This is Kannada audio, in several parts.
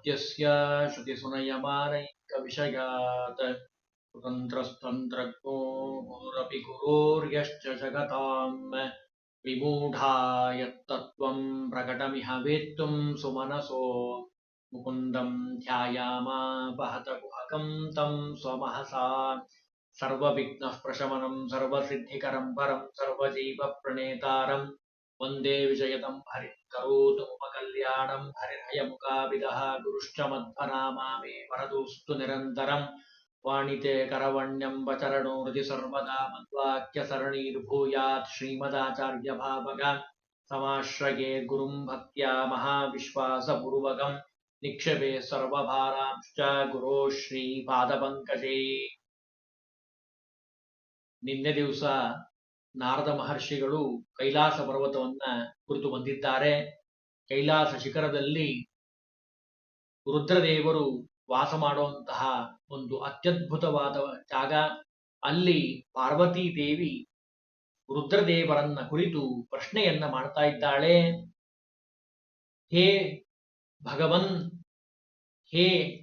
सत्यस्य श्रुतिसुनयमानैकविषयात् स्वतन्त्रस्तन्त्रज्ञोरपि गुरोर्यश्च जगताम् सुमनसो। मुकुन्दम् ध्यायामापहतकुहकम् तम् स्वमहसा। सर्वविघ्नः वन्दे विजयतं हरिं करोतु मम कल्याणं हरिहयमुखाविदः गुरुश्च मध्वनामा मे वरदोऽस्तु निरन्तरम् वाणिते करवण्यं वचरणो हृदि सर्वदा मद्वाक्यसरणीर्भूयात् श्रीमदाचार्यभावग समाश्रये गुरुं भक्त्या महाविश्वासपूर्वकं निक्षेपे सर्वभारांश्च ಗುರೋ ಶ್ರೀಪಾದಪಂಕಜೇ ನಿನ್ನೆ ದಿವಸ ನಾರದ ಮಹರ್ಷಿಗಳು ಕೈಲಾಸ ಪರ್ವತವನ್ನ ಕುರಿತು ಬಂದಿದ್ದಾರೆ. ಕೈಲಾಸ ಶಿಖರದಲ್ಲಿ ರುದ್ರದೇವರು ವಾಸ ಮಾಡುವಂತಹ ಒಂದು ಅತ್ಯದ್ಭುತವಾದ ಜಾಗ. ಅಲ್ಲಿ ಪಾರ್ವತೀ ದೇವಿ ರುದ್ರದೇವರನ್ನ ಕುರಿತು ಪ್ರಶ್ನೆಯನ್ನ ಮಾಡ್ತಾ ಇದ್ದಾಳೆ. ಹೇ ಭಗವನ್, ಹೇ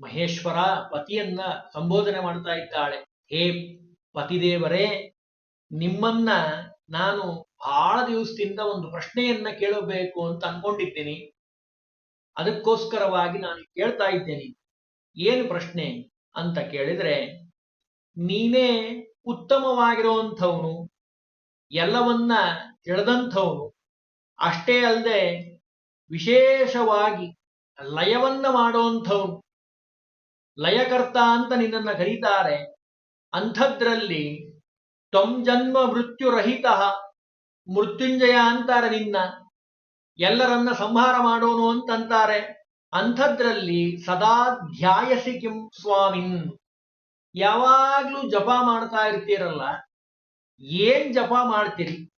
ಮಹೇಶ್ವರ, ಪತಿಯನ್ನ ಸಂಬೋಧನೆ ಮಾಡ್ತಾ ಇದ್ದಾಳೆ. ಹೇ ಪತಿದೇವರೇ ನಿಮ್ಮನ್ನ ನಾನು ಬಹಳ ದಿವಸದಿಂದ ಒಂದು ಪ್ರಶ್ನೆಯನ್ನ ಕೇಳಬೇಕು ಅಂತ ಅನ್ಕೊಂಡಿದ್ದೀನಿ. ಅದಕ್ಕೋಸ್ಕರವಾಗಿ ನಾನು ಕೇಳ್ತಾ ಇದ್ದೇನೆ. ಏನು ಪ್ರಶ್ನೆ ಅಂತ ಕೇಳಿದ್ರೆ, ನೀನೇ ಉತ್ತಮವಾಗಿರುವಂಥವನು, ಎಲ್ಲವನ್ನ ತಿಳಿದಂಥವನು, ಅಷ್ಟೇ ಅಲ್ಲದೆ ವಿಶೇಷವಾಗಿ ಲಯವನ್ನ ಮಾಡುವಂಥವನು. ಲಯಕರ್ತ ಅಂತ ನಿನ್ನನ್ನು ಕರೀತಾರೆ. ಅಂಥದ್ರಲ್ಲಿ ತ್ವಂ ಜನ್ಮ ಮೃತ್ಯುರಹಿತ ಮೃತ್ಯುಂಜಯ ಅಂತಾರೆ ನಿನ್ನ. ಎಲ್ಲರನ್ನ ಸಂಹಾರ ಮಾಡೋನು ಅಂತಂತಾರೆ. ಅಂಥದ್ರಲ್ಲಿ ಸದಾ ಧ್ಯಾಯಸಿ ಕಿಂ ಸ್ವಾಮಿನ್. ಯಾವಾಗ್ಲೂ ಜಪ ಮಾಡ್ತಾ ಇರ್ತೀರಲ್ಲ? ಏನ್ ಜಪ ಮಾಡ್ತೀರಿ?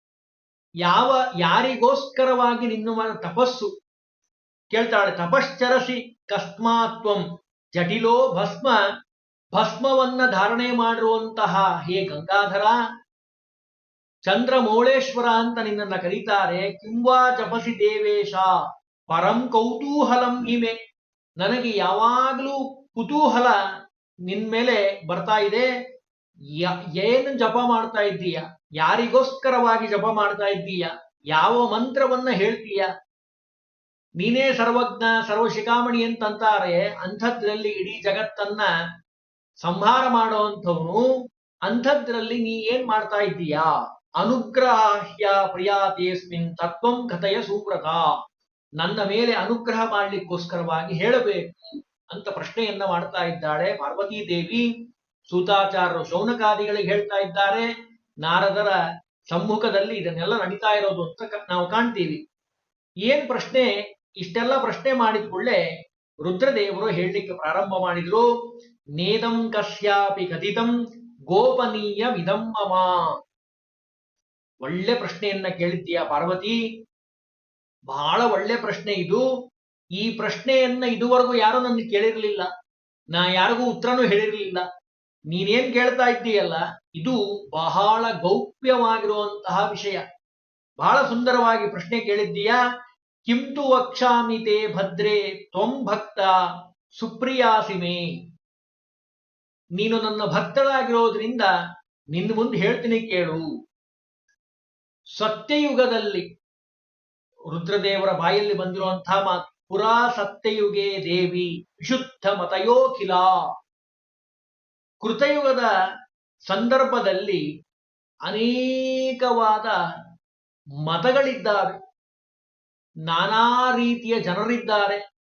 ಯಾವ, ಯಾರಿಗೋಸ್ಕರವಾಗಿ ನಿನ್ನ ತಪಸ್ಸು? ಕೇಳ್ತಾಳೆ, ತಪಶ್ಚರಸಿ ಕಸ್ಮಾತ್ವಂ ಜಟಿಲೋ ಭಸ್ಮ ಭಸ್ಮವನ್ನ ಧಾರಣೆ ಮಾಡಿರುವಂತಹ ಹೇ ಗಂಗಾಧರ, ಚಂದ್ರಮೌಳೇಶ್ವರ ಅಂತ ನಿನ್ನನ್ನ ಕರೀತಾರೆ, ಕಿಂವಾ ಜಪಸಿ ದೇವೇಶ, ಪರಂ ಕೌತೂಹಲಂ ಹಿಮೆ ನನಗೆ ಯಾವಾಗಲೂ ಕುತೂಹಲ ನಿನ್ ಮೇಲೆ ಬರ್ತಾ ಇದೆ. ಏನು ಜಪ ಮಾಡ್ತಾ ಇದ್ದೀಯ? ಯಾರಿಗೋಸ್ಕರವಾಗಿ ಜಪ ಮಾಡ್ತಾ ಇದ್ದೀಯ? ಯಾವ ಮಂತ್ರವನ್ನ ಹೇಳ್ತೀಯ? ನೀನೇ ಸರ್ವಜ್ಞ, ಸರ್ವಶಿಖಾಮಣಿ ಅಂತಂತಾರೆ. ಅಂಥದ್ರಲ್ಲಿ ಇಡೀ ಜಗತ್ತನ್ನ ಸಂಹಾರ ಮಾಡುವಂಥವನು ಅಂಥದ್ರಲ್ಲಿ ನೀ ಏನ್ ಮಾಡ್ತಾ ಇದ್ದೀಯಾ? ಅನುಗ್ರಹ್ಯ ಪ್ರಿಯಾತೇಸ್ಮಿನ್ ತತ್ವಂ ಕಥೆಯ ಸುವ್ರತ. ನನ್ನ ಮೇಲೆ ಅನುಗ್ರಹ ಮಾಡ್ಲಿಕ್ಕೋಸ್ಕರವಾಗಿ ಹೇಳಬೇಕು ಅಂತ ಪ್ರಶ್ನೆಯನ್ನ ಮಾಡ್ತಾ ಇದ್ದಾಳೆ ಪಾರ್ವತೀ ದೇವಿ ಸೂತಾಚಾರರು ಶೌನಕಾದಿಗಳಿಗೆ ಹೇಳ್ತಾ ಇದ್ದಾರೆ, ನಾರದರ ಸಮ್ಮುಖದಲ್ಲಿ ಇದನ್ನೆಲ್ಲ ನಡೀತಾ ಇರೋದು ಅಂತ ನಾವು ಕಾಣ್ತೀವಿ. ಏನ್ ಪ್ರಶ್ನೆ? ಇಷ್ಟೆಲ್ಲ ಪ್ರಶ್ನೆ ಮಾಡಿದ ಕೂಡಲೇ ರುದ್ರದೇವರು ಹೇಳಲಿಕ್ಕೆ ಪ್ರಾರಂಭ ಮಾಡಿದ್ರು. ನೇದಂ ಕಶ್ಯಾಪಿ ಕಥಿತಂ ಗೋಪನೀಯ ವಿದಮ್ಮ ಮಮ ಒಳ್ಳೆ ಪ್ರಶ್ನೆಯನ್ನ ಕೇಳಿದ್ದೀಯ ಪಾರ್ವತಿ? ಬಹಳ ಒಳ್ಳೆ ಪ್ರಶ್ನೆ ಇದು. ಈ ಪ್ರಶ್ನೆಯನ್ನ ಇದುವರೆಗೂ ಯಾರು ನನ್ನ ಕೇಳಿರ್ಲಿಲ್ಲ. ನಾ ಯಾರಿಗೂ ಉತ್ತರನೂ ಹೇಳಿರ್ಲಿಲ್ಲ. ನೀನೇನ್ ಕೇಳ್ತಾ ಇದ್ದೀಯಲ್ಲ, ಇದು ಬಹಳ ಗೌಪ್ಯವಾಗಿರುವಂತಹ ವಿಷಯ. ಬಹಳ ಸುಂದರವಾಗಿ ಪ್ರಶ್ನೆ ಕೇಳಿದ್ದೀಯಾ? ಕಿಂತು ವಕ್ಷಾಮಿ ತೇ ಭದ್ರೇ ತ್ವಂ ಭಕ್ತ ಸುಪ್ರಿಯಾಸಿಮೆ ನೀನು ನನ್ನ ಭಕ್ತಳಾಗಿರೋದ್ರಿಂದ ನಿನ್ನ ಮುಂದೆ ಹೇಳ್ತೀನಿ ಕೇಳು. ಸತ್ಯಯುಗದಲ್ಲಿ ರುದ್ರದೇವರ ಬಾಯಲ್ಲಿ ಬಂದಿರುವಂತಹ ಮಾತು, ಪುರಾ ಸತ್ಯಯುಗೆ ದೇವಿ ವಿಶುದ್ಧ ಮತಯೋಖಿಲ. ಕೃತಯುಗದ ಸಂದರ್ಭದಲ್ಲಿ ಅನೇಕವಾದ ಮತಗಳಿದ್ದಾವೆ. ನಾನಾ ರೀತಿಯ ಜನರಿದ್ದಾರೆ.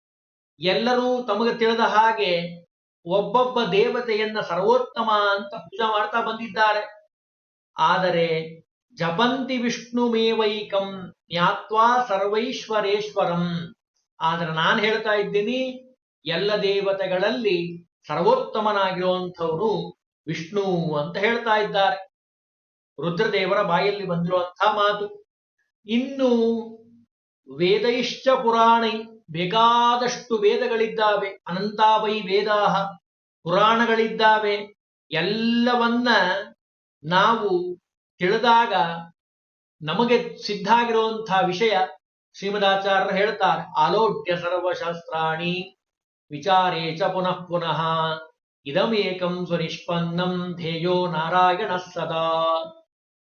ಎಲ್ಲರೂ ತಮಗೆ ತಿಳಿದ ಹಾಗೆ ಒಬ್ಬೊಬ್ಬ ದೇವತೆಯನ್ನ ಸರ್ವೋತ್ತಮ ಅಂತ ಪೂಜಾ ಮಾಡ್ತಾ ಬಂದಿದ್ದಾರೆ. ಆದರೆ ಜಪಂತಿ ವಿಷ್ಣುಮೇವೈಕಂ ಜ್ಞಾತ್ವಾ ಸರ್ವೈಶ್ವರೇಶ್ವರಂ. ಆದ್ರೆ ನಾನು ಹೇಳ್ತಾ ಇದ್ದೀನಿ, ಎಲ್ಲ ದೇವತೆಗಳಲ್ಲಿ ಸರ್ವೋತ್ತಮನಾಗಿರುವಂಥವನು ವಿಷ್ಣು ಅಂತ ಹೇಳ್ತಾ ಇದ್ದಾರೆ. ರುದ್ರದೇವರ ಬಾಯಲ್ಲಿ ಬಂದಿರುವಂತಹ ಮಾತು. ಇನ್ನು ವೇದೈಶ್ಚ ಪುರಾಣೈ ಬೇಕಾದಷ್ಟು ವೇದಗಳಿದ್ದಾವೆ, ಅನಂತಾವೈ ವೇದಾಹ, ಪುರಾಣಗಳಿದ್ದಾವೆ, ಎಲ್ಲವನ್ನ ನಾವು ತಿಳಿದಾಗ ನಮಗೆ ಸಿದ್ಧ ಆಗಿರುವಂತಹ ವಿಷಯ ಶ್ರೀಮದಾಚಾರ್ಯರು ಹೇಳ್ತಾರೆ. ಆಲೋಟ್ಯ ಸರ್ವಶಾಸ್ತ್ರಾಣಿ ವಿಚಾರೇ ಚ ಪುನಃ ಪುನಃ ಇದಮೇಕಂ ಸ್ವನಿಷ್ಪನ್ನಂ ಧ್ಯೇಯೋ ನಾರಾಯಣ ಸದಾ.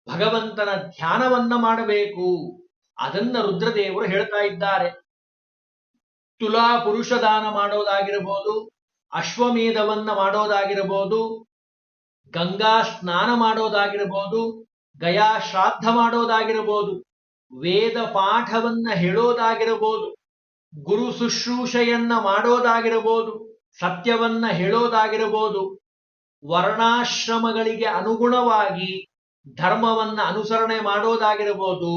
ಭಗವಂತನ ಧ್ಯಾನವನ್ನ ಮಾಡಬೇಕು. ಅದನ್ನ ರುದ್ರದೇವರು ಹೇಳ್ತಾ ಇದ್ದಾರೆ. ತುಲಾ ಪುರುಷ ದಾನ ಮಾಡೋದಾಗಿರಬಹುದು ಅಶ್ವಮೇಧವನ್ನ ಮಾಡೋದಾಗಿರಬಹುದು ಗಂಗಾ ಸ್ನಾನ ಮಾಡೋದಾಗಿರಬಹುದು ಗಯಾ ಶ್ರಾದ್ದ ಮಾಡೋದಾಗಿರಬಹುದು ವೇದ ಪಾಠವನ್ನ ಹೇಳೋದಾಗಿರಬಹುದು ಗುರು ಶುಶ್ರೂಷೆಯನ್ನ ಮಾಡೋದಾಗಿರಬಹುದು ಸತ್ಯವನ್ನ ಹೇಳೋದಾಗಿರಬಹುದು ವರ್ಣಾಶ್ರಮಗಳಿಗೆ ಅನುಗುಣವಾಗಿ ಧರ್ಮವನ್ನ ಅನುಸರಣೆ ಮಾಡೋದಾಗಿರಬಹುದು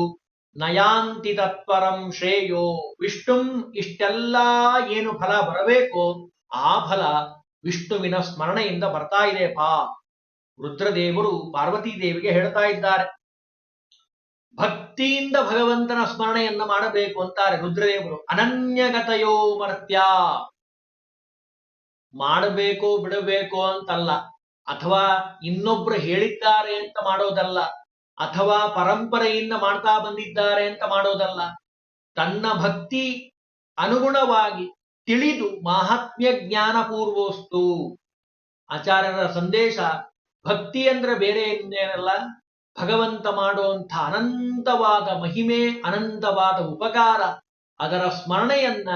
ನಯಾಂತಿ ತತ್ಪರಂ ಶ್ರೇಯೋ. ವಿಷ್ಣುಂ ಇಷ್ಟೆಲ್ಲ ಏನು ಫಲ ಬರಬೇಕೋ? ಆ ಫಲ ವಿಷ್ಣುವಿನ ಸ್ಮರಣೆಯಿಂದ ಬರ್ತಾ ಇದೆ ಪಾ ರುದ್ರದೇವರು ಪಾರ್ವತೀ ದೇವಿಗೆ ಹೇಳ್ತಾ ಇದ್ದಾರೆ. ಭಕ್ತಿಯಿಂದ ಭಗವಂತನ ಸ್ಮರಣೆಯನ್ನ ಮಾಡಬೇಕು ಅಂತಾರೆ ರುದ್ರದೇವರು. ಅನನ್ಯಗತಯೋ ಮರ್ತ್ಯ. ಮಾಡಬೇಕು ಬಿಡಬೇಕು ಅಂತಲ್ಲ. ಅಥವಾ ಇನ್ನೊಬ್ರು ಹೇಳಿದ್ದಾರೆ ಅಂತ ಮಾಡೋದಲ್ಲ. ಅಥವಾ ಪರಂಪರೆಯಿಂದ ಮಾಡ್ತಾ ಬಂದಿದ್ದಾರೆ ಅಂತ ಮಾಡೋದಲ್ಲ. ತನ್ನ ಭಕ್ತಿ ಅನುಗುಣವಾಗಿ ತಿಳಿದು ಮಹಾತ್ಮ್ಯ ಜ್ಞಾನಪೂರ್ವೋಸ್ತು ಆಚಾರ್ಯರ ಸಂದೇಶ, ಭಕ್ತಿ ಅಂದ್ರೆ ಬೇರೆ ಇನ್ನೇನಲ್ಲ. ಭಗವಂತ ಮಾಡುವಂಥ ಅನಂತವಾದ ಮಹಿಮೆ, ಅನಂತವಾದ ಉಪಕಾರ, ಅದರ ಸ್ಮರಣೆಯನ್ನ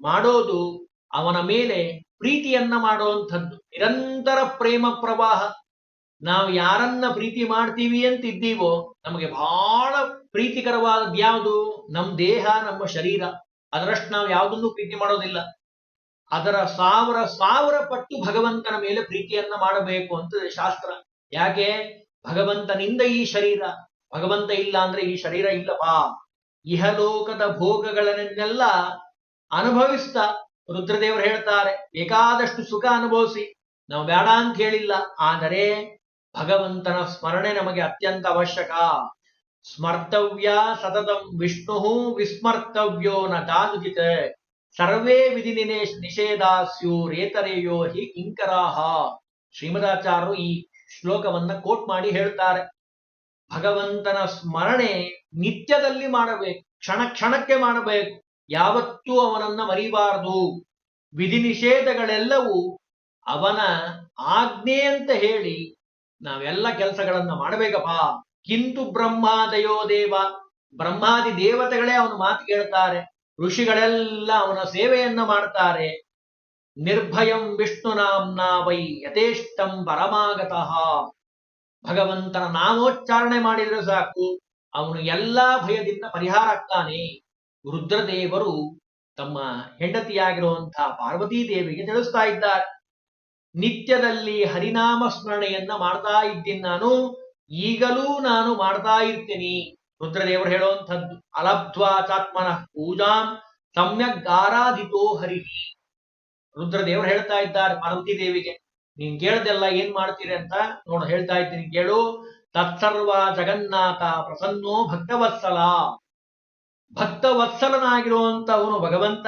ಮಾಡೋದು ಅವನ ಮೇಲೆ ಪ್ರೀತಿಯನ್ನ ಮಾಡುವಂಥದ್ದು. ನಿರಂತರ ಪ್ರೇಮ ಪ್ರವಾಹ. ನಾವು ಯಾರನ್ನ ಪ್ರೀತಿ ಮಾಡ್ತೀವಿ ಅಂತಿದ್ದೀವೋ, ನಮಗೆ ಬಹಳ ಪ್ರೀತಿಕರವಾದದ್ದು ಯಾವುದು? ನಮ್ಮ ದೇಹ, ನಮ್ಮ ಶರೀರ. ಅದರಷ್ಟು ನಾವು ಯಾವುದನ್ನು ಪ್ರೀತಿ ಮಾಡೋದಿಲ್ಲ. ಅದರ ಸಾವಿರ ಸಾವಿರ ಪಟ್ಟು ಭಗವಂತನ ಮೇಲೆ ಪ್ರೀತಿಯನ್ನ ಮಾಡಬೇಕು ಅಂತ ಶಾಸ್ತ್ರ. ಯಾಕೆ? ಭಗವಂತನಿಂದ ಈ ಶರೀರ. ಭಗವಂತ ಇಲ್ಲ ಅಂದ್ರೆ ಈ ಶರೀರ ಇಲ್ಲಪಾ ಇಹಲೋಕದ ಭೋಗಗಳನ್ನೆಲ್ಲ ಅನುಭವಿಸ್ತಾ ರುದ್ರದೇವರು ಹೇಳ್ತಾರೆ, ಬೇಕಾದಷ್ಟು ಸುಖ ಅನುಭವಿಸಿ. ನಾವು ಬೇಡ ಅಂತ ಹೇಳಿಲ್ಲ. ಆದರೆ ಭಗವಂತನ ಸ್ಮರಣೆ ನಮಗೆ ಅತ್ಯಂತ ಅವಶ್ಯಕ. ಸ್ಮರ್ತವ್ಯ ಸತತ ವಿಷ್ಣು ವಿಸ್ಮರ್ತವ್ಯೋ ನ ಜಾನುಜಿತ ಸರ್ವೇ ವಿಧಿ ನಿನೇಶ್ ನಿಷೇಧಾಸ್ಯೂರೇತರೆಯೋ ಹಿ ಕಿಂಕರಾಹ. ಶ್ರೀಮದಾಚಾರ್ಯರು ಈ ಶ್ಲೋಕವನ್ನ ಕೋಟ್ ಮಾಡಿ ಹೇಳ್ತಾರೆ. ಭಗವಂತನ ಸ್ಮರಣೆ ನಿತ್ಯದಲ್ಲಿ ಮಾಡಬೇಕು. ಕ್ಷಣ ಕ್ಷಣಕ್ಕೆ ಮಾಡಬೇಕು. ಯಾವತ್ತೂ ಅವನನ್ನ ಮರಿಬಾರದು. ವಿಧಿ ನಿಷೇಧಗಳೆಲ್ಲವೂ ಅವನ ಆಜ್ಞೆ ಅಂತ ಹೇಳಿ ನಾವೆಲ್ಲ ಕೆಲಸಗಳನ್ನ ಮಾಡಬೇಕಪ್ಪ. ಕಿಂತು ಬ್ರಹ್ಮಾದಯೋ ದೇವ. ಬ್ರಹ್ಮಾದಿ ದೇವತೆಗಳೇ ಅವನು ಮಾತು ಕೇಳ್ತಾರೆ. ಋಷಿಗಳೆಲ್ಲ ಅವನ ಸೇವೆಯನ್ನ ಮಾಡ್ತಾರೆ. ನಿರ್ಭಯಂ ವಿಷ್ಣು ನಾಂನ ವೈ ಯಥೇಷ್ಟಂ ಪರಮಾಗತಃ. ಭಗವಂತನ ನಾಮೋಚ್ಚಾರಣೆ ಮಾಡಿದ್ರೆ ಸಾಕು. ಅವನು ಎಲ್ಲಾ ಭಯದಿಂದ ಪರಿಹಾರ ಆಗ್ತಾನೆ. ರುದ್ರದೇವರು ತಮ್ಮ ಹೆಂಡತಿಯಾಗಿರುವಂತಹ ಪಾರ್ವತೀ ದೇವಿಗೆ ತಿಳಿಸ್ತಾ ಇದ್ದಾರೆ. ನಿತ್ಯದಲ್ಲಿ ಹರಿನಾಮ ಸ್ಮರಣೆಯನ್ನ ಮಾಡ್ತಾ ಇದ್ದೀನಿ ನಾನು, ಈಗಲೂ ನಾನು ಮಾಡ್ತಾ ಇರ್ತೀನಿ. ರುದ್ರದೇವರು ಹೇಳುವಂಥದ್ದು ಅಲಬ್ಧ್ವಾ ಚಾತ್ಮನಃ ಪೂಜಾಂ ಸಮ್ಯಕ್ ಆರಾಧಿತೋ ಹರಿ. ರುದ್ರದೇವರು ಹೇಳ್ತಾ ಇದ್ದಾರೆ ಪಾರ್ವತಿ ದೇವಿಗೆ, ನೀನ್ ಕೇಳ್ದೆಲ್ಲ ಏನ್ ಮಾಡ್ತೀರಿ ಅಂತ ನೋಡ, ಹೇಳ್ತಾ ಇದ್ದೀನಿ ಕೇಳು. ತತ್ಸರ್ವ ಜಗನ್ನಾಥ ಪ್ರಸನ್ನೋ ಭಕ್ತವತ್ಸಲ. ಭಕ್ತವತ್ಸಲನಾಗಿರುವಂತವನು ಭಗವಂತ,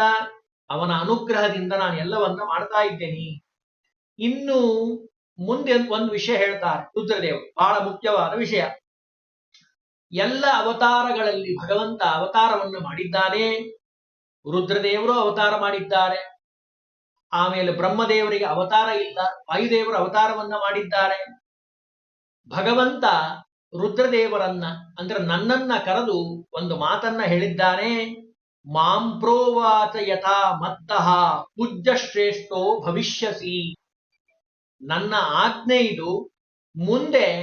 ಅವನ ಅನುಗ್ರಹದಿಂದ ನಾನು ಎಲ್ಲವನ್ನ ಮಾಡ್ತಾ ಇದ್ದೇನೆ. ಇನ್ನು ಮುಂದೆ ಒಂದು ವಿಷಯ ಹೇಳ್ತಾರೆ ರುದ್ರದೇವರು. ಬಹಳ ಮುಖ್ಯವಾದ ವಿಷಯ. ಎಲ್ಲ ಅವತಾರಗಳಲ್ಲಿ ಭಗವಂತ ಅವತಾರವನ್ನು ಮಾಡಿದ್ದಾನೆ. ರುದ್ರದೇವರು ಅವತಾರ ಮಾಡಿದ್ದಾರೆ. ಆಮೇಲೆ ಬ್ರಹ್ಮದೇವರಿಗೆ ಅವತಾರ ಇಲ್ಲ. ವಾಯುದೇವರು ಅವತಾರವನ್ನ ಮಾಡಿದ್ದಾರೆ. ಭಗವಂತ ರುದ್ರದೇವರನ್ನ, ಅಂದ್ರೆ ನನ್ನನ್ನ ಕರೆದು ಒಂದು ಮಾತನ್ನ ಹೇಳಿದ್ದಾನೆ. ಮಾಂ ಪ್ರೋವಾಚ ಯಥಾ ಮತ್ತಃ ಪೂಜ್ಯ ಶ್ರೇಷ್ಠೋ ಭವಿಷ್ಯಸಿ. ನನ್ನ ಆಜ್ಞೆ ಇದು. ಮುಂದೆ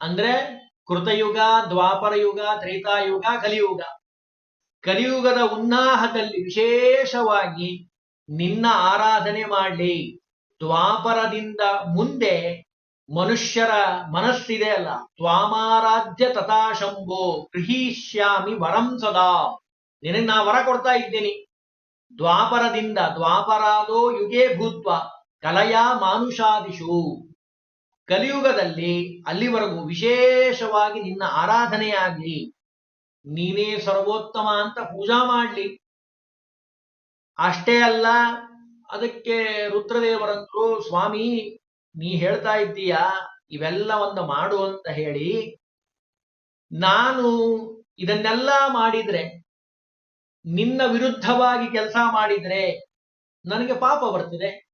ಅಂದ್ರೆ ಕೃತಯುಗ, ದ್ವಾಪರ ಯುಗ ತ್ರೇತಾಯುಗ ಕಲಿಯುಗ. ಕಲಿಯುಗದ ಉನ್ನಾಹದಲ್ಲಿ ವಿಶೇಷವಾಗಿ ನಿನ್ನ ಆರಾಧನೆ ಮಾಡಲಿ. ದ್ವಾಪರದಿಂದ ಮುಂದೆ ಮನುಷ್ಯರ ಮನಸ್ಸಿದೆ ಅಲ್ಲ. ತ್ವಾಮಾರಾಧ್ಯ ತಥಾಶಂಭೋ ಗೃಹೀಷ್ಯಾಮಿ ವರಂ ಸದಾ. ನಿನಗೆ ನಾ ವರ ಕೊಡ್ತಾ ಇದ್ದೀನಿ. ದ್ವಾಪರದಿಂದ ದ್ವಾಪರಾದೋ ಯುಗೇ ಭೂತ್ವ. ಕಲಯ ಮಾನುಷಾದಿಶು ಕಲಿಯುಗದಲ್ಲಿ ಅಲ್ಲಿವರೆಗೂ ವಿಶೇಷವಾಗಿ ನಿನ್ನ ಆರಾಧನೆಯಾಗ್ಲಿ ನೀನೇ ಸರ್ವೋತ್ತಮ ಅಂತ ಪೂಜಾ ಮಾಡಲಿ. ಅಷ್ಟೇ ಅಲ್ಲ, ಅದಕ್ಕೆ ರುದ್ರದೇವರಂದ್ರು, ಸ್ವಾಮಿ, ನೀ ಹೇಳ್ತಾ ಇದ್ದೀಯಾ? ಒಂದು ಮಾಡು ಅಂತ ಹೇಳಿ ನಾನು ಇದನ್ನೆಲ್ಲ ಮಾಡಿದ್ರೆ, ನಿನ್ನ ವಿರುದ್ಧವಾಗಿ ಕೆಲಸ ಮಾಡಿದ್ರೆ, ನನಗೆ ಪಾಪ ಬರ್ತದೆ.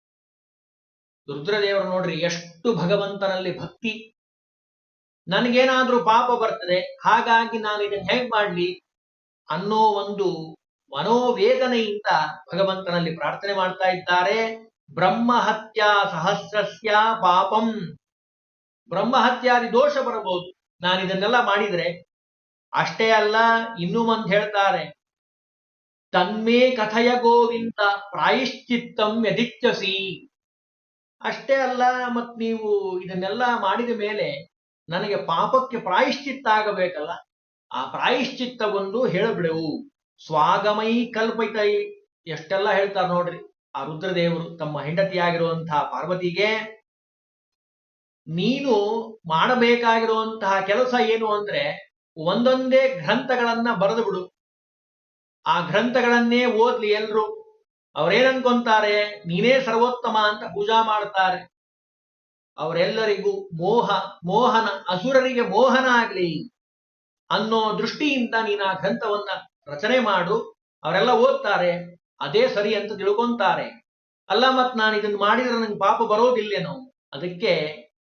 ರುದ್ರದೇವರು ನೋಡ್ರಿ ಎಷ್ಟು ಭಗವಂತನಲ್ಲಿ ಭಕ್ತಿ. ನನಗೇನಾದ್ರೂ ಪಾಪ ಬರ್ತದೆ, ಹಾಗಾಗಿ ನಾನು ಇದನ್ನ ಹೇಗ್ ಮಾಡ್ಲಿ? ಅನ್ನೋ ಒಂದು ಮನೋವೇದನೆಯಿಂದ ಭಗವಂತನಲ್ಲಿ ಪ್ರಾರ್ಥನೆ ಮಾಡ್ತಾ ಇದ್ದಾರೆ. ಬ್ರಹ್ಮಹತ್ಯ ಸಹಸ್ರಸ್ಯ ಪಾಪಂ. ಬ್ರಹ್ಮಹತ್ಯಾದಿ ದೋಷ ಬರಬಹುದು. ನಾನು ಇದನ್ನೆಲ್ಲ ಮಾಡಿದ್ರೆ ಅಷ್ಟೇ ಅಲ್ಲ, ಇನ್ನೂ ಮಂದ್ ಹೇಳ್ತಾರೆ. ತನ್ಮೇ ಕಥಯ ಗೋವಿಂದ ಪ್ರಾಯಶ್ಚಿತ್ತಂ ಯದಿಚ್ಛಸಿ ಅಷ್ಟೇ ಅಲ್ಲ, ಮತ್ ನೀವು ಇದನ್ನೆಲ್ಲ ಮಾಡಿದ ಮೇಲೆ ನನಗೆ ಪಾಪಕ್ಕೆ ಪ್ರಾಯಶ್ಚಿತ್ತ ಆಗಬೇಕಲ್ಲ? ಆ ಪ್ರಾಯಶ್ಚಿತ್ತವನ್ನು ಹೇಳಬಿಡೆವು. ಸ್ವಾಗಮೈ ಕಲ್ಪೈತೈ. ಎಷ್ಟೆಲ್ಲ ಹೇಳ್ತಾರೆ ನೋಡ್ರಿ. ಆ ರುದ್ರದೇವರು ತಮ್ಮ ಹೆಂಡತಿಯಾಗಿರುವಂತಹ ಪಾರ್ವತಿಗೆ, ನೀನು ಮಾಡಬೇಕಾಗಿರುವಂತಹ ಕೆಲಸ ಏನು ಅಂದ್ರೆ ಒಂದೊಂದೇ ಗ್ರಂಥಗಳನ್ನ ಬರೆದು ಬಿಡು. ಆ ಗ್ರಂಥಗಳನ್ನೇ ಓದ್ಲಿ ಎಲ್ರು. ಅವ್ರೇನ್ ಅನ್ಕೊಂತಾರೆ ನೀನೇ ಸರ್ವೋತ್ತಮ ಅಂತ ಪೂಜಾ ಮಾಡ್ತಾರೆ. ಅವರೆಲ್ಲರಿಗೂ ಮೋಹ, ಮೋಹನ, ಅಸುರರಿಗೆ ಮೋಹನ ಆಗ್ಲಿ ಅನ್ನೋ ದೃಷ್ಟಿಯಿಂದ ನೀನು ಆ ಗ್ರಂಥವನ್ನ ರಚನೆ ಮಾಡು. ಅವರೆಲ್ಲ ಓದ್ತಾರೆ, ಅದೇ ಸರಿ ಅಂತ ತಿಳ್ಕೊಂತಾರೆ. ಅಲ್ಲ ಮತ್ ನಾನು ಇದನ್ನ ಮಾಡಿದ್ರೆ ನಂಗೆ ಪಾಪ ಬರೋದಿಲ್ಲೇನೋ? ಅದಕ್ಕೆ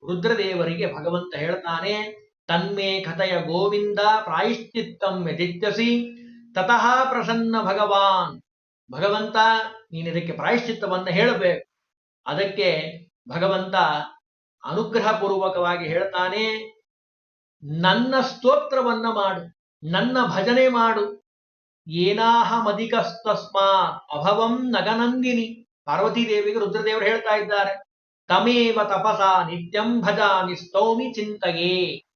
ರುದ್ರದೇವರಿಗೆ ಭಗವಂತ ಹೇಳ್ತಾನೆ, ತನ್ಮೇ ಕಥೆಯ ಗೋವಿಂದ ಪ್ರಾಯಶ್ಚಿತ್ತಂ ಯದಿತ್ಯಸಿ ತತಃ ಪ್ರಸನ್ನ ಭಗವಾನ್. ಭಗವಂತ ನೀನು ಇದಕ್ಕೆ ಪ್ರಾಯಶ್ಚಿತ್ತವನ್ನು ಹೇಳಬೇಕು. ಅದಕ್ಕೆ ಭಗವಂತ ಅನುಗ್ರಹ ಪೂರ್ವಕವಾಗಿ ಹೇಳ್ತಾನೆ, ನನ್ನ ಸ್ತೋತ್ರವನ್ನ ಮಾಡು, ನನ್ನ ಭಜನೆ ಮಾಡು. ಏನಾಹ ಮದಿಕಸ್ತಸ್ಮಾ ಅಭವಂ ನಗನಂದಿನಿ. ಪಾರ್ವತೀದೇವಿಗೆ ರುದ್ರದೇವರು ಹೇಳ್ತಾ ಇದ್ದಾರೆ, ತಮೇವ ತಪಸ ನಿತ್ಯಂ ಭಜಾಮಿ ಸ್ತೌಮಿ ಚಿಂತಗೆ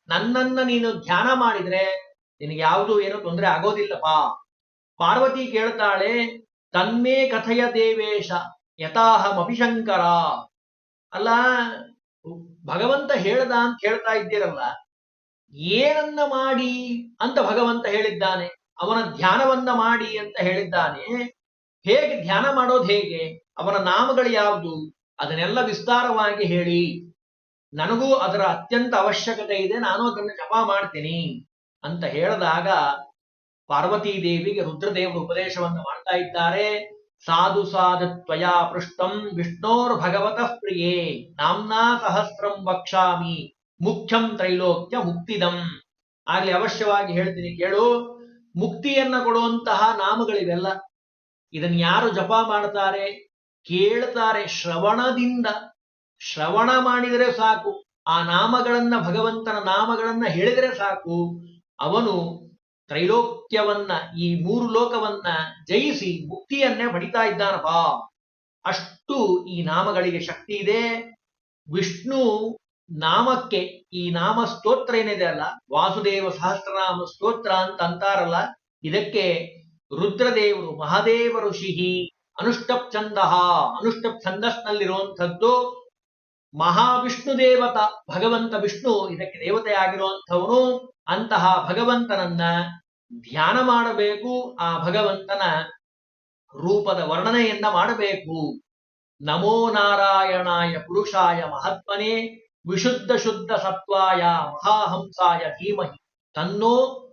ನನ್ನನ್ನ ನೀನು ಧ್ಯಾನ ಮಾಡಿದ್ರೆ ನಿನಗೆ ಯಾವುದು ಏನೋ ತೊಂದರೆ ಆಗೋದಿಲ್ಲಪ್ಪ. ಪಾರ್ವತಿ ಕೇಳ್ತಾಳೆ ತನ್ಮೇ ಕಥಯ ದೇವೇಶ ಯತಾಹ ಶಂಕರ ಅಲ್ಲ, ಭಗವಂತ ಹೇಳ್ದ ಅಂತ ಹೇಳ್ತಾ ಇದ್ದೀರಲ್ಲ ಏನನ್ನ ಮಾಡಿ ಅಂತ ಭಗವಂತ ಹೇಳಿದ್ದಾನೆ. ಅವನ ಧ್ಯಾನವನ್ನ ಮಾಡಿ ಅಂತ ಹೇಳಿದ್ದಾನೆ. ಹೇಗೆ ಧ್ಯಾನ ಮಾಡೋದು ಹೇಗೆ? ಅವನ ನಾಮಗಳು ಯಾವುದು? ಅದನ್ನೆಲ್ಲ ವಿಸ್ತಾರವಾಗಿ ಹೇಳಿ. ನನಗೂ ಅದರ ಅತ್ಯಂತ ಅವಶ್ಯಕತೆ ಇದೆ. ನಾನು ಅದನ್ನು ಜಪ ಮಾಡ್ತೀನಿ ಅಂತ ಹೇಳಿದಾಗ ಪಾರ್ವತೀ ದೇವಿಗೆ ರುದ್ರದೇವರು ಉಪದೇಶವನ್ನು ಮಾಡ್ತಾ ಇದ್ದಾರೆ. ಸಾಧು ತ್ವಯಾ ಪೃಷ್ಟಂ ವಿಷ್ಣೋರ್ ಭಗವತಃ ಪ್ರಿಯೇ ನಾಮ್ನಾ ಸಹಸ್ರಂ ವಕ್ಷಾಮಿ ಮುಖ್ಯಂ ತ್ರೈಲೋಕ್ಯ ಮುಕ್ತಿದಂ. ಆಗಲಿ ಅವಶ್ಯವಾಗಿ ಹೇಳ್ತೀನಿ ಕೇಳು, ಮುಕ್ತಿಯನ್ನ ಕೊಡುವಂತಹ ನಾಮಗಳಿವೆಲ್ಲ ಇದನ್ನ ಯಾರು ಜಪ ಮಾಡ್ತಾರೆ? ಕೇಳ್ತಾರೆ ಶ್ರವಣದಿಂದ. ಶ್ರವಣ ಮಾಡಿದರೆ ಸಾಕು, ಆ ನಾಮಗಳನ್ನ ಭಗವಂತನ ನಾಮಗಳನ್ನ ಹೇಳಿದರೆ ಸಾಕು, ಅವನು ತ್ರೈಲೋಕ್ಯವನ್ನ, ಈ ಮೂರು ಲೋಕವನ್ನ ಜಯಿಸಿ ಮುಕ್ತಿಯನ್ನೇ ಪಡಿತಾ ಇದ್ದಾನಪ್ಪ. ಅಷ್ಟು ಈ ನಾಮಗಳಿಗೆ ಶಕ್ತಿ ಇದೆ. ವಿಷ್ಣು ನಾಮಕ್ಕೆ ಈ ನಾಮ ಸ್ತೋತ್ರ ಏನಿದೆ ಅಲ್ಲ, ವಾಸುದೇವ ಸಹಸ್ರನಾಮ ಸ್ತೋತ್ರ ಅಂತ ಅಂತಾರಲ್ಲ, ಇದಕ್ಕೆ ರುದ್ರದೇವರು ಮಹಾದೇವ ಋಷಿಹಿ ಅನುಷ್ಟಪ್ ಛಂದಃ ಅನುಷ್ಟಪ್ ಛಂದಸ್ನಲ್ಲಿರುವಂಥದ್ದು ಮಹಾವಿಷ್ಣು ದೇವತ ಭಗವಂತ ವಿಷ್ಣು ಇದಕ್ಕೆ ದೇವತೆಯಾಗಿರುವಂಥವನು, ಅಂತಹ ಭಗವಂತನನ್ನ ಧ್ಯಾನ ಮಾಡಬೇಕು, ಆ ಭಗವಂತನ ರೂಪದ ವರ್ಣನೆಯನ್ನ ಮಾಡಬೇಕು. ನಮೋ ನಾರಾಯಣಾಯ ಪುರುಷಾಯ ಮಹಾತ್ಮನೇ, ವಿಶುದ್ಧ ಶುದ್ಧ ಸತ್ವಾಯ ಮಹಾಹಂಸಾಯ ಧೀಮಹಿ. ತನ್ನೋ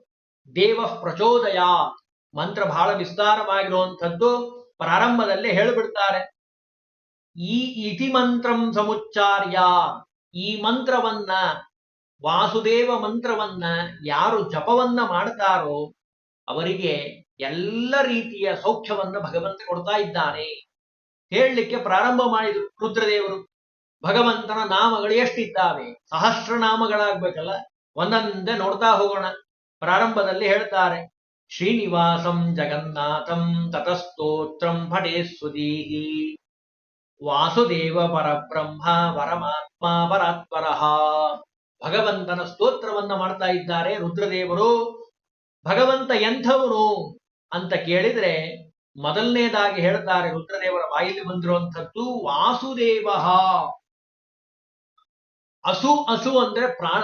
ದೇವ ಪ್ರಚೋದಯ ಮಂತ್ರ ಬಹಳ ವಿಸ್ತಾರವಾಗಿರುವಂಥದ್ದು ಪ್ರಾರಂಭದಲ್ಲೇ ಹೇಳಿಬಿಡ್ತಾರೆ. ಈ ಇತಿ ಮಂತ್ರಂ ಸಮುಚ್ಚಾರ್ಯ. ಈ ಮಂತ್ರವನ್ನ, ವಾಸುದೇವ ಮಂತ್ರವನ್ನ ಯಾರು ಜಪವನ್ನ ಮಾಡ್ತಾರೋ, ಅವರಿಗೆ ಎಲ್ಲ ರೀತಿಯ ಸೌಖ್ಯವನ್ನ ಭಗವಂತ ಕೊಡ್ತಾ ಇದ್ದಾನೆ ಹೇಳಲಿಕ್ಕೆ ಪ್ರಾರಂಭ ಮಾಡಿದ್ರು ರುದ್ರದೇವರು. ಭಗವಂತನ ನಾಮಗಳು ಎಷ್ಟಿದ್ದಾವೆ? ಸಹಸ್ರ ನಾಮಗಳಾಗ್ಬೇಕಲ್ಲ ಒಂದೊಂದೇ ನೋಡ್ತಾ ಹೋಗೋಣ. ಪ್ರಾರಂಭದಲ್ಲಿ ಹೇಳ್ತಾರೆ, ಶ್ರೀನಿವಾಸಂ ಜಗನ್ನಾಥಂ ತತಸ್ತೋತ್ರಂ ಪಠೇ ಸುದೀಹಿ ವಾಸುದೇವ ಪರಬ್ರಹ್ಮ, ಪರಮಾತ್ಮ ಪರಾತ್ಪರಃ ಭಗವಂತನ ಸ್ತೋತ್ರವನ್ನ ಮಾಡ್ತಾ ಇದ್ದಾರೆ ರುದ್ರದೇವರು. ಭಗವಂತ ಎಂಥವನು ಅಂತ ಕೇಳಿದ್ರೆ ಮೊದಲನೇದಾಗಿ ಹೇಳ್ತಾರೆ ರುದ್ರದೇವರ ಬಾಯಲ್ಲಿ ಬಂದಿರುವಂಥದ್ದು ವಾಸುದೇವ. ಅಸು ಅಸು ಅಂದ್ರೆ ಪ್ರಾಣ.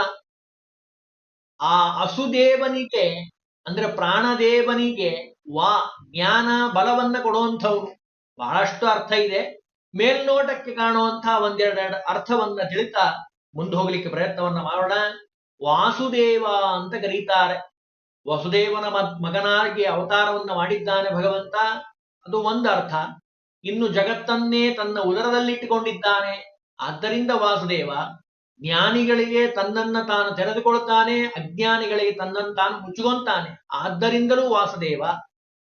ಆ ಅಸುದೇವನಿಗೆ ಅಂದ್ರೆ ಪ್ರಾಣದೇವನಿಗೆ ವಾ ಜ್ಞಾನ ಬಲವನ್ನ ಕೊಡುವಂಥವ್ರು. ಬಹಳಷ್ಟು ಅರ್ಥ ಇದೆ. ಮೇಲ್ನೋಟಕ್ಕೆ ಕಾಣುವಂತಹ ಒಂದೆರಡೆರಡು ಅರ್ಥವನ್ನ ತಿಳಿತಾ ಮುಂದೆ ಹೋಗ್ಲಿಕ್ಕೆ ಪ್ರಯತ್ನವನ್ನ ಮಾಡೋಣ. ವಾಸುದೇವ ಅಂತ ಕರೀತಾರೆ. ವಸುದೇವನ ಮಗನಾಗಿ ಅವತಾರವನ್ನ ಮಾಡಿದ್ದಾನೆ ಭಗವಂತ. ಅದು ಒಂದು ಅರ್ಥ. ಇನ್ನು ಜಗತ್ತನ್ನೇ ತನ್ನ ಉದರದಲ್ಲಿಟ್ಟುಕೊಂಡಿದ್ದಾನೆ. ಆದ್ದರಿಂದ ವಾಸುದೇವ, ಜ್ಞಾನಿಗಳಿಗೆ ತನ್ನನ್ನ ತಾನು ತೆರೆದುಕೊಳ್ತಾನೆ, ಅಜ್ಞಾನಿಗಳಿಗೆ ತನ್ನನ್ನು ತಾನು ಮುಚ್ಚಿಕೊಂತಾನೆ ಆದ್ದರಿಂದಲೂ ವಾಸುದೇವ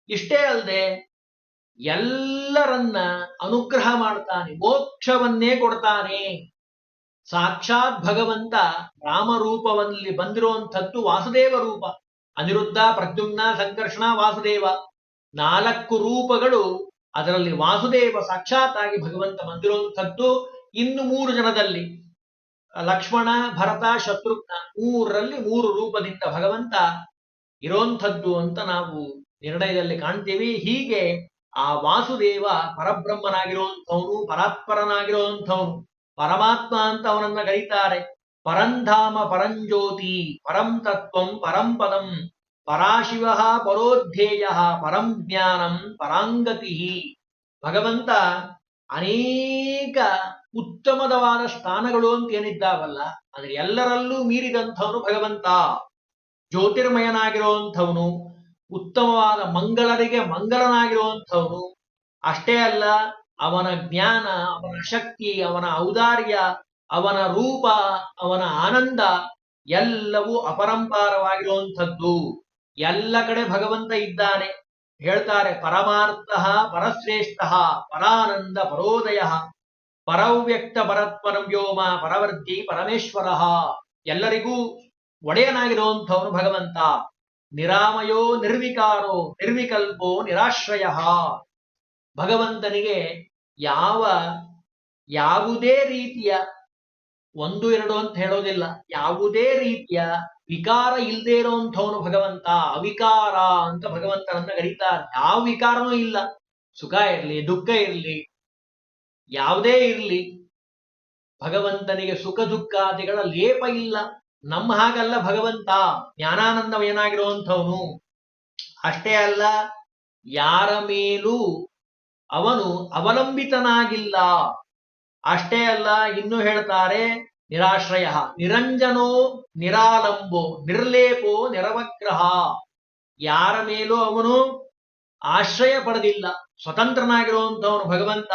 ಇಷ್ಟೇ ಅಲ್ಲದೆ ಎಲ್ಲರನ್ನ ಅನುಗ್ರಹ ಮಾಡ್ತಾನೆ, ಮೋಕ್ಷವನ್ನೇ ಕೊಡ್ತಾನೆ. ಸಾಕ್ಷಾತ್ ಭಗವಂತ ರಾಮರೂಪವಲ್ಲಿ ಬಂದಿರುವಂಥದ್ದು ವಾಸುದೇವ ರೂಪ. ಅನಿರುದ್ಧ, ಪ್ರದ್ಯುಮ್ನ, ಸಂಕರ್ಷಣ, ವಾಸುದೇವ. ನಾಲ್ಕು ರೂಪಗಳು ಅದರಲ್ಲಿ ವಾಸುದೇವ ಸಾಕ್ಷಾತ್ ಆಗಿ ಭಗವಂತ ಬಂದಿರುವಂಥದ್ದು ಇನ್ನು ಮೂರು ಜನದಲ್ಲಿ. ಲಕ್ಷ್ಮಣ, ಭರತ, ಶತ್ರುಘ್ನ ಮೂರರಲ್ಲಿ ಮೂರು ರೂಪದಿಂದ ಭಗವಂತ ಇರೋಂಥದ್ದು ಅಂತ ನಾವು ನಿರ್ಣಯದಲ್ಲಿ ಕಾಣ್ತೀವಿ. ಹೀಗೆ ಆ ವಾಸುದೇವ ಪರಬ್ರಹ್ಮನಾಗಿರುವಂಥವನು ಪರಾತ್ಪರನಾಗಿರುವಂಥವನು ಪರಮಾತ್ಮ ಅಂತ ಅವನನ್ನ ಕರೀತಾರೆ. ಪರಂಧಾಮ ಪರಂಜ್ಯೋತಿ, ಪರಂ ತತ್ವಂ ಪರಂ ಪದಂ, ಪರಾಶಿವ ಪರೋಧ್ಯೇಯ, ಪರಂ ಜ್ಞಾನಂ ಪರಾಂಗತಿ. ಭಗವಂತ ಅನೇಕ ಉತ್ತಮದವಾದ ಸ್ಥಾನಗಳು ಅಂತ ಏನಿದ್ದಾವಲ್ಲ, ಅಂದ್ರೆ ಎಲ್ಲರಲ್ಲೂ ಮೀರಿದಂಥವನು ಭಗವಂತ. ಜ್ಯೋತಿರ್ಮಯನಾಗಿರುವಂಥವನು ಉತ್ತಮವಾದ ಮಂಗಳರಿಗೆ ಮಂಗಳನಾಗಿರುವಂಥವನು. ಅಷ್ಟೇ ಅಲ್ಲ, ಅವನ ಜ್ಞಾನ, ಅವನ ಶಕ್ತಿ, ಅವನ ಔದಾರ್ಯ, ಅವನ ರೂಪ, ಅವನ ಆನಂದ ಎಲ್ಲವೂ ಅಪರಂಪಾರವಾಗಿರುವಂಥದ್ದು. ಎಲ್ಲ ಕಡೆ ಭಗವಂತ ಇದ್ದಾನೆ. ಹೇಳ್ತಾರೆ, ಪರಮಾರ್ಥ ಪರಶ್ರೇಷ್ಠ ಪರಾನಂದ ಪರೋದಯ ಪರವ್ಯಕ್ತ ಪರತ್ಪರಂ ವ್ಯೋಮ ಪರವರ್ತಿ ಪರಮೇಶ್ವರ. ಎಲ್ಲರಿಗೂ ಒಡೆಯನಾಗಿರುವಂಥವನು ಭಗವಂತ. ನಿರಾಮಯೋ ನಿರ್ವಿಕಾರೋ ನಿರ್ವಿಕಲ್ಪೋ ನಿರಾಶ್ರಯ. ಭಗವಂತನಿಗೆ ಯಾವ, ಯಾವುದೇ ರೀತಿಯ ಒಂದು ಎರಡು ಅಂತ ಹೇಳೋದಿಲ್ಲ. ಯಾವುದೇ ರೀತಿಯ ವಿಕಾರ ಇಲ್ಲದೆ ಇರೋಂಥವನು ಭಗವಂತ, ಅವಿಕಾರ ಅಂತ ಭಗವಂತನನ್ನ ಕರೀತಾರೆ ಯಾವ ವಿಕಾರನೂ ಇಲ್ಲ. ಸುಖ ಇರಲಿ, ದುಃಖ ಇರಲಿ, ಯಾವುದೇ ಇರಲಿ, ಭಗವಂತನಿಗೆ ಸುಖ ದುಃಖಾದಿಗಳ ಲೇಪ ಇಲ್ಲ. ನಮ್ಮ ಹಾಗಲ್ಲ ಭಗವಂತ ಜ್ಞಾನಾನಂದವಯನಾಗಿರುವಂಥವನು ಅಷ್ಟೇ ಅಲ್ಲ, ಯಾರ ಮೇಲೂ ಅವನು ಅವಲಂಬಿತನಾಗಿಲ್ಲ. ಅಷ್ಟೇ ಅಲ್ಲ, ಇನ್ನು ಹೇಳ್ತಾರೆ, ನಿರಾಶ್ರಯ, ನಿರಂಜನೋ ನಿರಾಲಂಬೋ, ನಿರ್ಲೇಪೋ ನಿರವಗ್ರಹ. ಯಾರ ಮೇಲೂ ಅವನು ಆಶ್ರಯ ಪಡೆದಿಲ್ಲ, ಸ್ವತಂತ್ರನಾಗಿರುವಂಥವನು ಭಗವಂತ.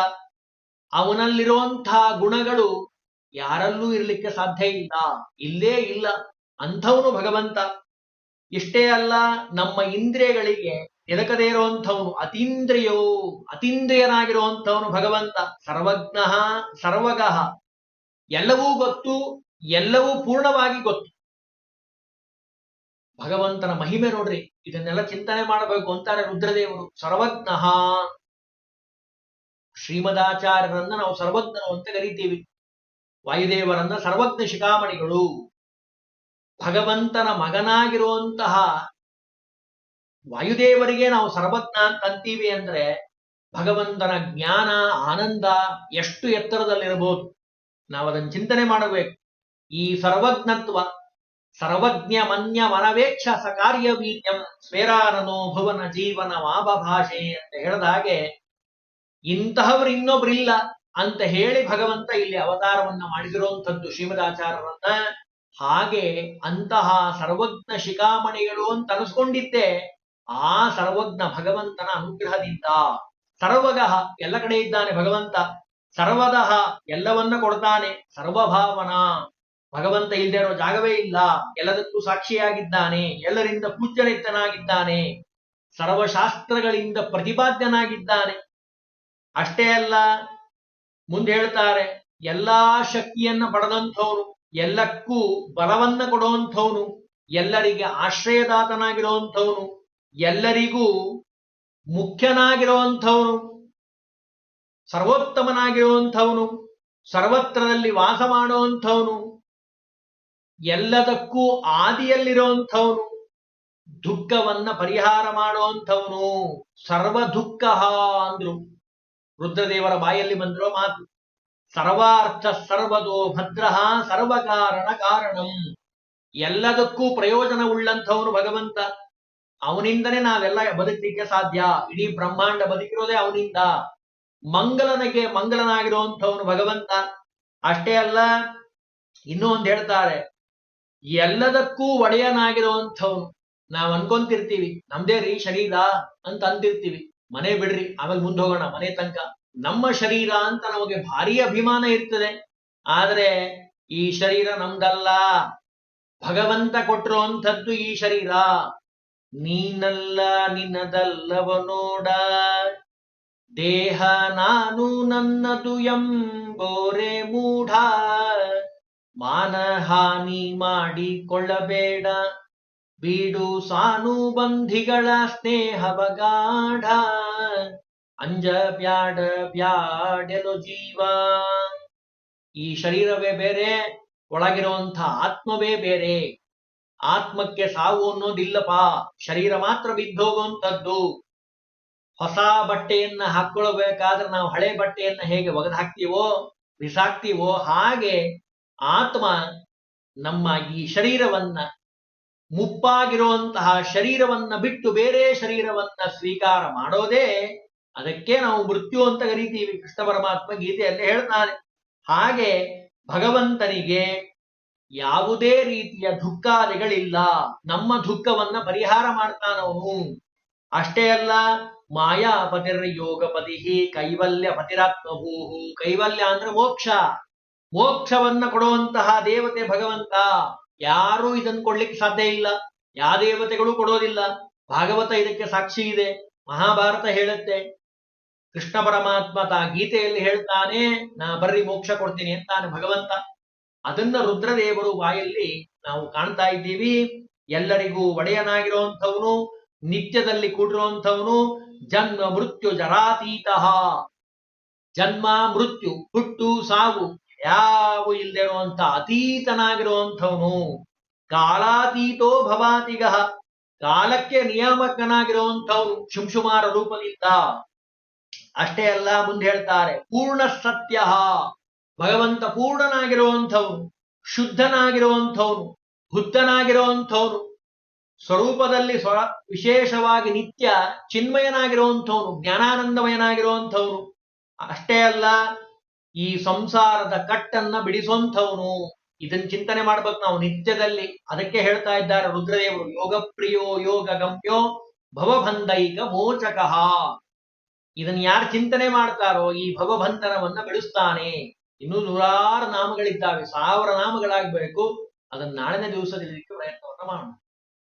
ಅವನಲ್ಲಿರುವಂತಹ ಗುಣಗಳು ಯಾರಲ್ಲೂ ಇರಲಿಕ್ಕೆ ಸಾಧ್ಯ ಇಲ್ಲ. ಇಲ್ಲೇ ಇಲ್ಲ. ಅಂಥವನು ಭಗವಂತ. ಇಷ್ಟೇ ಅಲ್ಲ, ನಮ್ಮ ಇಂದ್ರಿಯಗಳಿಗೆ ಎದಕದೇ ಇರುವಂಥವನು ಅತೀಂದ್ರಿಯೋ, ಅತೀಂದ್ರಿಯನಾಗಿರುವಂಥವನು ಭಗವಂತ. ಸರ್ವಜ್ಞ, ಸರ್ವಗಃ. ಎಲ್ಲವೂ ಗೊತ್ತು, ಎಲ್ಲವೂ ಪೂರ್ಣವಾಗಿ ಗೊತ್ತು. ಭಗವಂತನ ಮಹಿಮೆ ನೋಡ್ರಿ, ಇದನ್ನೆಲ್ಲ ಚಿಂತನೆ ಮಾಡಬೇಕು ಅಂತಾರೆ ರುದ್ರದೇವರು. ಸರ್ವಜ್ಞ. ಶ್ರೀಮದಾಚಾರ್ಯರನ್ನ ನಾವು ಸರ್ವಜ್ಞರು ಅಂತ ಕರಿತೀವಿ. ವಾಯುದೇವರನ್ನ ಸರ್ವಜ್ಞ ಶಿಖಾಮಣಿಗಳು. ಭಗವಂತನ ಮಗನಾಗಿರುವಂತಹ ವಾಯುದೇವರಿಗೆ ನಾವು ಸರ್ವಜ್ಞ ಅಂತ ಅಂತೀವಿ ಅಂದ್ರೆ ಭಗವಂತನ ಜ್ಞಾನ, ಆನಂದ ಎಷ್ಟು ಎತ್ತರದಲ್ಲಿರಬಹುದು. ನಾವು ಅದನ್ನು ಚಿಂತನೆ ಮಾಡಬೇಕು. ಈ ಸರ್ವಜ್ಞತ್ವ, ಸರ್ವಜ್ಞ ಮನ್ಯ ಮನವೇಕ್ಷ ಸಕಾರ್ಯ ವೀರ್ಯಂ ಸ್ವೇರಾನನೋ ಭುವನ ಜೀವನ ಮಾಭಾಷೆ ಅಂತ ಹೇಳಿದ ಹಾಗೆ ಇನ್ನೊಬ್ರು ಇನ್ನೊಬ್ರಿಲ್ಲ ಅಂತ ಹೇಳಿ ಭಗವಂತ ಇಲ್ಲಿ ಅವತಾರವನ್ನ ಮಾಡಿದಿರುವಂಥದ್ದು ಶ್ರೀಮದಾಚಾರ್ಯರನ್ನ ಹಾಗೆ ಅಂತಹ ಸರ್ವಜ್ಞ ಶಿಖಾಮಣಿಗಳು ಅಂತ ಅನಿಸ್ಕೊಂಡಿದ್ದೆ. ಆ ಸರ್ವಜ್ಞ ಭಗವಂತನ ಅನುಗ್ರಹದಿಂದ. ಸರ್ವಗಃ ಎಲ್ಲ ಕಡೆ ಇದ್ದಾನೆ ಭಗವಂತ. ಸರ್ವದಹ ಎಲ್ಲವನ್ನ ಕೊಡ್ತಾನೆ. ಸರ್ವಭಾವನ. ಭಗವಂತ ಇಲ್ಲದೆ ಇರೋ ಜಾಗವೇ ಇಲ್ಲ. ಎಲ್ಲದಕ್ಕೂ ಸಾಕ್ಷಿಯಾಗಿದ್ದಾನೆ. ಎಲ್ಲರಿಂದ ಪೂಜ್ಯನಿತ್ತನಾಗಿದ್ದಾನೆ ಸರ್ವಶಾಸ್ತ್ರಗಳಿಂದ ಪ್ರತಿಪಾದ್ಯನಾಗಿದ್ದಾನೆ. ಅಷ್ಟೇ ಅಲ್ಲ ಮುಂದೆ ಹೇಳ್ತಾರೆ, ಎಲ್ಲಾ ಶಕ್ತಿಯನ್ನ ಪಡೆದಂಥವನು, ಎಲ್ಲಕ್ಕೂ ಬಲವನ್ನ ಕೊಡುವಂಥವನು, ಎಲ್ಲರಿಗೆ ಆಶ್ರಯದಾತನಾಗಿರುವಂಥವನು, ಎಲ್ಲರಿಗೂ ಮುಖ್ಯನಾಗಿರುವಂಥವನು, ಸರ್ವೋತ್ತಮನಾಗಿರುವಂಥವನು, ಸರ್ವತ್ರದಲ್ಲಿ ವಾಸ ಮಾಡುವಂಥವನು ಎಲ್ಲದಕ್ಕೂ ಆದಿಯಲ್ಲಿರುವಂಥವನು, ದುಃಖವನ್ನ ಪರಿಹಾರ ಮಾಡುವಂಥವನು. ಸರ್ವ ದುಃಖ ಅಂದ್ರು. ರುದ್ರದೇವರ ಬಾಯಲ್ಲಿ ಬಂದಿರೋ ಮಾತು. ಸರ್ವಾರ್ಥ ಸರ್ವದೋ ಭದ್ರ ಸರ್ವಕಾರಣ ಕಾರಣಂ. ಎಲ್ಲದಕ್ಕೂ ಪ್ರಯೋಜನ ಉಳ್ಳಂಥವನು ಭಗವಂತ. ಅವನಿಂದನೇ ನಾವೆಲ್ಲ ಬದುಕಲಿಕ್ಕೆ ಸಾಧ್ಯ. ಇಡೀ ಬ್ರಹ್ಮಾಂಡ ಬದುಕಿರೋದೇ ಅವನಿಂದ. ಮಂಗಲನಿಗೆ ಮಂಗಲನಾಗಿರುವಂಥವನು ಭಗವಂತ. ಅಷ್ಟೇ ಅಲ್ಲ, ಇನ್ನೂ ಒಂದು ಹೇಳ್ತಾರೆ, ಎಲ್ಲದಕ್ಕೂ ಒಡೆಯನಾಗಿರುವಂಥವನು. ನಾವ್ ಅನ್ಕೊಂತಿರ್ತೀವಿ, ನಮ್ದೇ ರೀ ಶರೀರ ಅಂತ ಅಂತಿರ್ತೀವಿ. ಮನೆ ಬಿಡ್ರಿ, ಆಮೇಲೆ ಮುಂದೆ ಹೋಗೋಣ, ಮನೆ ತನಕ. ನಮ್ಮ ಶರೀರ ಅಂತ ನಮಗೆ ಭಾರಿ ಅಭಿಮಾನ ಇರ್ತದೆ. ಆದ್ರೆ ಈ ಶರೀರ ನಮ್ದಲ್ಲ. ಭಗವಂತ ಕೊಟ್ಟಿರುವಂಥದ್ದು ಈ ಶರೀರ. ನೀನಲ್ಲ, ನಿನ್ನದಲ್ಲವ ನೋಡ. ದೇಹ ನಾನು ನನ್ನದು ಎಂಬೋರೆ ಮೂಢ. ಮಾನಹಾನಿ ಮಾಡಿಕೊಳ್ಳಬೇಡ. ಬೀಡು ಸಾನುಬಂಧಿಗಳ ಸ್ನೇಹ ಬಗಾಢ. ಅಂಜ ಬ್ಯಾಡ ಬ್ಯಾಡೆಲು ಜೀವ. ಈ ಶರೀರವೇ ಬೇರೆ, ಒಳಗಿರುವಂಥ ಆತ್ಮವೇ ಬೇರೆ. ಆತ್ಮಕ್ಕೆ ಸಾವು ಅನ್ನೋದಿಲ್ಲಪ್ಪ, ಶರೀರ ಮಾತ್ರ ಬಿದ್ದೋಗುವಂಥದ್ದು. ಹೊಸ ಬಟ್ಟೆಯನ್ನ ಹಾಕೊಳ್ಬೇಕಾದ್ರೆ ನಾವು ಹಳೆ ಬಟ್ಟೆಯನ್ನ ಹೇಗೆ ಒಗೆದು ಹಾಕ್ತೀವೋ, ಬಿಸಾಕ್ತೀವೋ ಹಾಗೆ ಆತ್ಮ ನಮ್ಮ ಈ ಶರೀರವನ್ನ ಮುಪ್ಪಾಗಿರುವಂತಹ ಶರೀರವನ್ನ ಬಿಟ್ಟು ಬೇರೆ ಶರೀರವನ್ನ ಸ್ವೀಕಾರ ಮಾಡೋದೇ ಅದಕ್ಕೆ ನಾವು ಮೃತ್ಯು ಅಂತ ಕರಿತೀವಿ ಕೃಷ್ಣ ಪರಮಾತ್ಮ ಗೀತೆಯಲ್ಲಿ ಹೇಳ್ತಾನೆ. ಹಾಗೆ ಭಗವಂತನಿಗೆ ಯಾವುದೇ ರೀತಿಯ ದುಃಖಾದಿಗಳಿಲ್ಲ ನಮ್ಮ ದುಃಖವನ್ನ ಪರಿಹಾರ ಮಾಡ್ತಾನವನು ಅಷ್ಟೇ ಅಲ್ಲ ಮಾಯಾಪತಿರ್ ಯೋಗಪತಿ ಕೈವಲ್ಯ ಕೈವಲ್ಯ ಅಂದ್ರೆ ಮೋಕ್ಷ. ಮೋಕ್ಷವನ್ನ ಕೊಡುವಂತಹ ದೇವತೆ ಭಗವಂತ. ಯಾರೂ ಇದನ್ನ ಕೊಡ್ಲಿಕ್ಕೆ ಸಾಧ್ಯ ಇಲ್ಲ. ಯಾವ ದೇವತೆಗಳು ಕೊಡೋದಿಲ್ಲ. ಭಾಗವತ ಇದಕ್ಕೆ ಸಾಕ್ಷಿ ಇದೆ. ಮಹಾಭಾರತ ಹೇಳುತ್ತೆ. ಕೃಷ್ಣ ಪರಮಾತ್ಮ ತಾ ಗೀತೆಯಲ್ಲಿ ಹೇಳ್ತಾನೆ, ನಾ ಬರ್ರಿ ಮೋಕ್ಷ ಕೊಡ್ತೀನಿ ಅಂತಾನೆ ಭಗವಂತ. ಅದನ್ನ ರುದ್ರದೇವರು ಬಾಯಲ್ಲಿ ನಾವು ಕಾಣ್ತಾ ಇದ್ದೀವಿ. ಎಲ್ಲರಿಗೂ ಒಡೆಯನಾಗಿರುವಂಥವನು, ನಿತ್ಯದಲ್ಲಿ ಕೂಡಿರುವಂಥವನು, ಜನ್ಮ ಮೃತ್ಯು ಜರಾತೀತ. ಜನ್ಮ ಮೃತ್ಯು ಹುಟ್ಟು ಸಾವು. ಯಾವ ಇಲ್ಲದೆ ಇರುವಂತ ಅತೀತನಾಗಿರುವಂಥವನು ಕಾಲಾತೀತೋ ಭವಾತಿಗ. ಕಾಲಕ್ಕೆ ನಿಯಾಮಕನಾಗಿರುವಂಥವನು ಶುಂಶುಮಾರ ರೂಪದಿಂದ. ಅಷ್ಟೇ ಅಲ್ಲ, ಮುಂದೆ ಹೇಳ್ತಾರೆ, ಪೂರ್ಣ ಸತ್ಯ. ಭಗವಂತ ಪೂರ್ಣನಾಗಿರುವಂಥವನು, ಶುದ್ಧನಾಗಿರುವಂಥವನು, ಬುದ್ಧನಾಗಿರುವಂಥವನು, ಸ್ವರೂಪದಲ್ಲಿ ಸ್ವ, ವಿಶೇಷವಾಗಿ ನಿತ್ಯ ಚಿನ್ಮಯನಾಗಿರುವಂಥವನು, ಜ್ಞಾನಾನಂದಮಯನಾಗಿರುವಂಥವನು. ಅಷ್ಟೇ ಅಲ್ಲ ಈ ಸಂಸಾರದ ಕಟ್ಟನ್ನ ಬಿಡಿಸುವಂಥವನು. ಇದನ್ನ ಚಿಂತನೆ ಮಾಡ್ಬೇಕು ನಾವು ನಿತ್ಯದಲ್ಲಿ. ಅದಕ್ಕೆ ಹೇಳ್ತಾ ಇದ್ದಾರೆ ರುದ್ರದೇವರು ಯೋಗ ಪ್ರಿಯೋ ಯೋಗ ಗಮ್ಯೋ ಭವಬಂಧೈಕ ಮೋಚಕಃ. ಇದನ್ನ ಯಾರು ಚಿಂತನೆ ಮಾಡ್ತಾರೋ ಈ ಭವಬಂಧನವನ್ನ ಬಿಡಿಸ್ತಾನೆ ಇನ್ನೂ ನೂರಾರು ನಾಮಗಳಿದ್ದಾವೆ, ಸಾವಿರ ನಾಮಗಳಾಗಬೇಕು. ಅದನ್ನ ನಾಳಿನ ದಿವಸದಲ್ಲಿ ಪ್ರಯತ್ನವನ್ನ ಮಾಡೋಣ.